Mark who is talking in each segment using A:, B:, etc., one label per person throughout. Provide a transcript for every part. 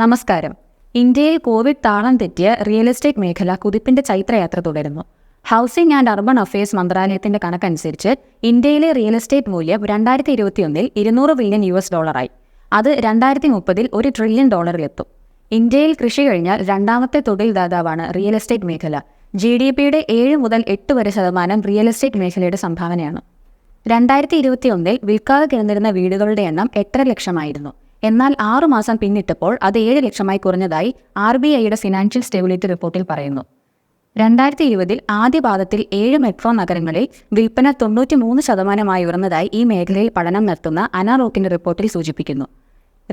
A: നമസ്കാരം. ഇന്ത്യയിൽ കോവിഡ് താളം തെറ്റിയ റിയൽ എസ്റ്റേറ്റ് മേഖല കുതിപ്പിന്റെ ചൈത്രയാത്ര തുടരുന്നു. ഹൗസിംഗ് ആൻഡ് അർബൻ അഫയേഴ്സ് മന്ത്രാലയത്തിന്റെ കണക്കനുസരിച്ച് ഇന്ത്യയിലെ റിയൽ എസ്റ്റേറ്റ് മൂല്യം രണ്ടായിരത്തി ഇരുപത്തിയൊന്നിൽ ഇരുന്നൂറ് ബില്യൺ യു എസ് ഡോളറായി അത് രണ്ടായിരത്തി മുപ്പതിൽ ഒരു ട്രില്യൺ ഡോളറിലെത്തും ഇന്ത്യയിൽ കൃഷി കഴിഞ്ഞാൽ രണ്ടാമത്തെ തൊഴിൽ ദാതാവാണ് റിയൽ എസ്റ്റേറ്റ് മേഖല. ജി ഡി പിയുടെ ഏഴ് മുതൽ എട്ട് വരെ ശതമാനം റിയൽ എസ്റ്റേറ്റ് മേഖലയുടെ സംഭാവനയാണ്. രണ്ടായിരത്തി ഇരുപത്തിയൊന്നിൽ വിൽക്കാതെ കിടന്നിരുന്ന വീടുകളുടെ എണ്ണം എട്ടര ലക്ഷമായിരുന്നു. എന്നാൽ ആറുമാസം പിന്നിട്ടപ്പോൾ അത് ഏഴ് ലക്ഷമായി കുറഞ്ഞതായി ആർ ബി ഐയുടെ ഫിനാൻഷ്യൽ സ്റ്റെബിലിറ്റി റിപ്പോർട്ടിൽ പറയുന്നു. രണ്ടായിരത്തി ഇരുപതിൽ ആദ്യ പാദത്തിൽ ഏഴ് മെട്രോ നഗരങ്ങളിൽ വിൽപ്പന തൊണ്ണൂറ്റി മൂന്ന് ശതമാനമായി ഉയർന്നതായി ഈ മേഖലയിൽ പഠനം നടത്തുന്ന അനാറോക്കിന്റെ റിപ്പോർട്ടിൽ സൂചിപ്പിക്കുന്നു.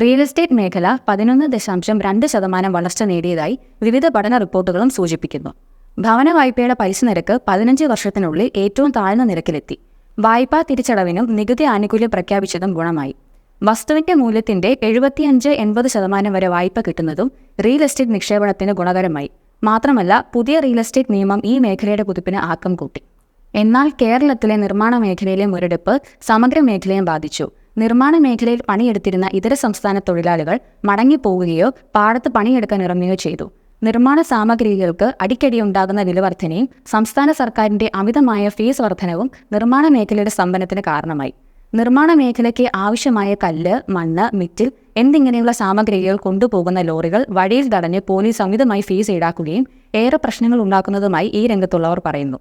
A: റിയൽ എസ്റ്റേറ്റ് മേഖല പതിനൊന്ന് ദശാംശം രണ്ട് ശതമാനം വളർച്ച നേടിയതായി വിവിധ പഠന റിപ്പോർട്ടുകളും സൂചിപ്പിക്കുന്നു. ഭവന വായ്പയുടെ പലിശ നിരക്ക് പതിനഞ്ച് വർഷത്തിനുള്ളിൽ ഏറ്റവും താഴ്ന്ന നിരക്കിലെത്തി. വായ്പാ തിരിച്ചടവിനും നികുതി ആനുകൂല്യം പ്രഖ്യാപിച്ചതും ഗുണമായി. വസ്തുവിന്റെ മൂല്യത്തിന്റെ എഴുപത്തിയഞ്ച് എൺപത് ശതമാനം വരെ വായ്പ കിട്ടുന്നതും റിയൽ എസ്റ്റേറ്റ് നിക്ഷേപണത്തിന് ഗുണകരമായി. മാത്രമല്ല പുതിയ റിയൽ എസ്റ്റേറ്റ് നിയമം ഈ മേഖലയുടെ കുതിപ്പിന് ആക്കം കൂട്ടി. എന്നാൽ കേരളത്തിലെ നിർമ്മാണ മേഖലയിലെ മുരടിപ്പ് സമഗ്ര മേഖലയെ ബാധിച്ചു. നിർമ്മാണ മേഖലയിൽ പണിയെടുത്തിരുന്ന ഇതര സംസ്ഥാന തൊഴിലാളികൾ മടങ്ങിപ്പോവുകയോ പാടത്ത് പണിയെടുക്കാൻ ഇറങ്ങുകയോ ചെയ്തു. നിർമ്മാണ സാമഗ്രികൾക്ക് അടിക്കടി ഉണ്ടാകുന്ന വിലവർധനയും സംസ്ഥാന സർക്കാരിന്റെ അമിതമായ ഫീസ് വർധനവും നിർമ്മാണ മേഖലയുടെ സ്തംഭനത്തിന് കാരണമായി. നിർമ്മാണ മേഖലയ്ക്ക് ആവശ്യമായ കല്ല് മണ്ണ് മിറ്റിൽ എന്നിങ്ങനെയുള്ള സാമഗ്രികൾ കൊണ്ടുപോകുന്ന ലോറികൾ വഴിയിൽ തടഞ്ഞ് പോലീസ് അമിതമായി ഫീസ് ഈടാക്കുകയും ഏറെ പ്രശ്നങ്ങൾ ഉണ്ടാക്കുന്നതുമായി ഈ രംഗത്തുള്ളവർ പറയുന്നു.